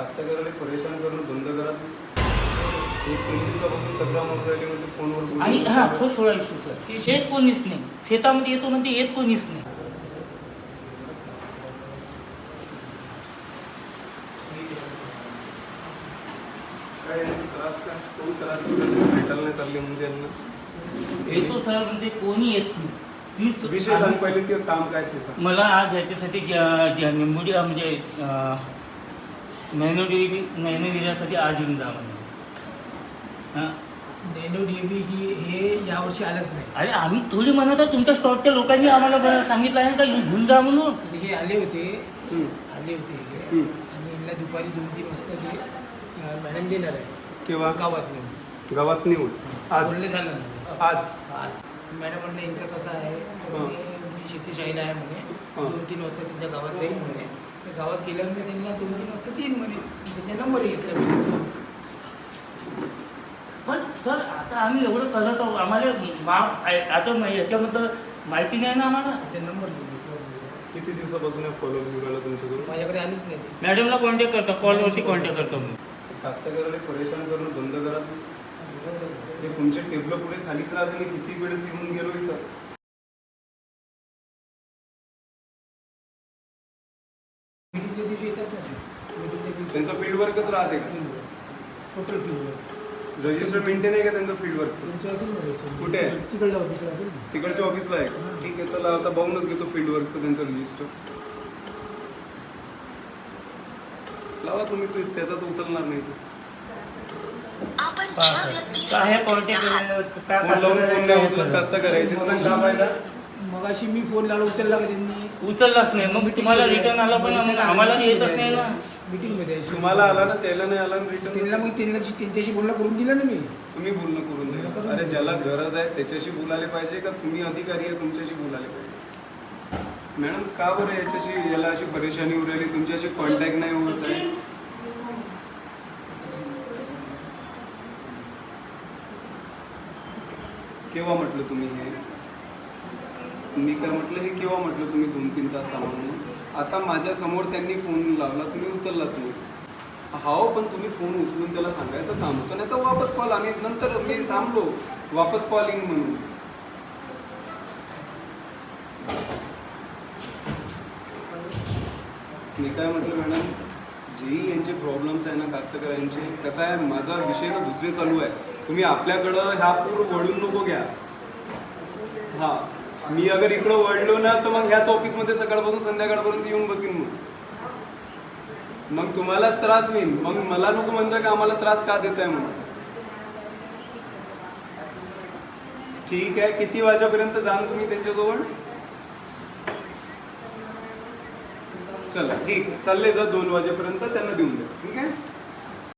कास्तकाराला परेशान करणं बंद करा. एक दोन दिवसापासून सगळा मग राहिले म्हणजे फोनवर बोलून आणि हा तो सोळा इशू सर. शेत कोणीच नाही. शेतामध्ये येतो म्हणजे येत कोणीच नाही. काय यांचा त्रास काय? कोण त्रास? भेटायला नाही चालले म्हणजे यांना. येतो सर म्हणजे कोणी येत नाही. विषय सांग पहिले ते काम काय ते सांग. मला आज याच्यासाठी ज्या- ज्या निंबुडी म्हणजे नॅनो डी नॅनो विरासाठी आज येऊन जा म्हणजे हां? नॅनो डीबी ही हे यावर्षी आलंच नाही. अरे आम्ही थोडी म्हणत आहे तुमच्या स्टॉकच्या लोकांनी आम्हाला ब- सांगितलं आहे का येऊन घेऊन जा म्हणून. तर हे आले होते. हम्म. आले होते हे. हम्म. आणि यांना दुपारी दोन तीन वाजता ते अं, मॅडम देणार आहे केव्हा? गावात नेऊन. गावात नेऊन. आज. बोलणे झालं ना आज. आज. मॅडम म्हणलं यांचं कसं आहे? म्हणे, मी शेतीशाहीला आहे म्हणे. हा. दोन तीन वाजता त्यांच्या गावात जाईल म्हणे. तर गावात गेल्यानंतर त्यांना दोन तीन वाजता देईन म्हणे. त्यांच्या नंबर घेतला मी पण सर आता आम्ही एवढं करत आहोत आम्हाला मा- आता म- याच्याबद्दल माहिती नाही ना आम्हाला? त्यांचा नंबर घेतला किती दिवसापासून तुमच्याकडून? माझ्याकडे आलीच नाही. ते. मॅडमला कॉन्टॅक्ट करतो कॉलवरती कॉन्टॅक्ट करतो मी. कास्तकाराला परेशान करणं बंद करा. हे तुमचे टेबल पुढे खालीच राहते मी किती वेळेस येऊन गेलो इथं? मीटिंगच्या दिवशी येतात ना ते. मीटिंगच्या दिवशी त्यांचं फील्ड वर्कच राहते का? टोटल फी रजिस्टर मेंटेन आहे का त्यांचं फील्ड वर्कचं तुमचं असेल ना register? कुठे आहे? तिकडलं ऑफिसला असेल ना. तिकडच्या ऑफिसला आहे का? ठीक आहे चला आता बघूनच घेतो फील्ड वर्कचं त्यांचं रजिस्टर लावा तुम्ही तो त्याचा तर उचलणार नाही तो. काय कॉन्टॅक्ट काय फोन लावून फोन नाही उचलत कास्त करायचे. फायदा मगाशी मी फोन लावला उचलला का त्यांनी? उचललाच नाही. मग तुम्हाला रिटर्न आला पण मग आम्हाला येतच नाही ना. मीटिंगमध्ये आहे. तुम्हाला आला ना त्याला नाही आला रिटर्न त्यांना मग त्यांना त्यांच्याशी बोलणं करून दिलं ना मी. तुम्ही बोलणं करून द्या अरे ज्याला गरज आहे त्याच्याशी बोलायला पाहिजे का? तुम्ही अधिकारी आहे तुमच्याशी बोलायला पाहिजे. मॅडम का बरं याच्याशी याला अशी परेशानी होऊ राहिली? तुमच्याशी कॉन्टॅक्ट नाही होत आहे. केव्हा म्हटलं तुम्ही हे? मी काय म्हटलं हे केव्हा म्हटलं तुम्ही दोन तीन तास थांबा म्हणून? आता माझ्यासमोर त्यांनी फोन लावला तुम्ही उचललाच नाही. हाव पण तुम्ही फोन उचलून त्याला सांगायचं काम होतं नाही तर वापस कॉल आम्ही नंतर मी थांबलो वापस कॉलिंग म्हणून. मी काय म्हटलं मॅडम जेही यांचे प्रॉब्लेम्स आहे ना कास्तकऱ्यांचे कसं आहे माझा विषय ना दुसरे चालू आहे. तुम्ही आपल्याकडं ह्या पूर वळून नको घ्या. हां. मी अगर इकडं वळलो ना तर मग ह्याच ऑफिसमध्ये सकाळपासून संध्याकाळपर्यंत येऊन बसीन मग. मग तुम्हालाच त्रास होईल मग मला नको म्हणजे का आम्हाला त्रास का देत आहे म्हणून? ठीक आहे किती वाजेपर्यंत जाल तुम्ही त्यांच्याजवळ? चला ठीक चालले जा दोन वाजेपर्यंत त्यांना देऊन द्या. ठीक आहे?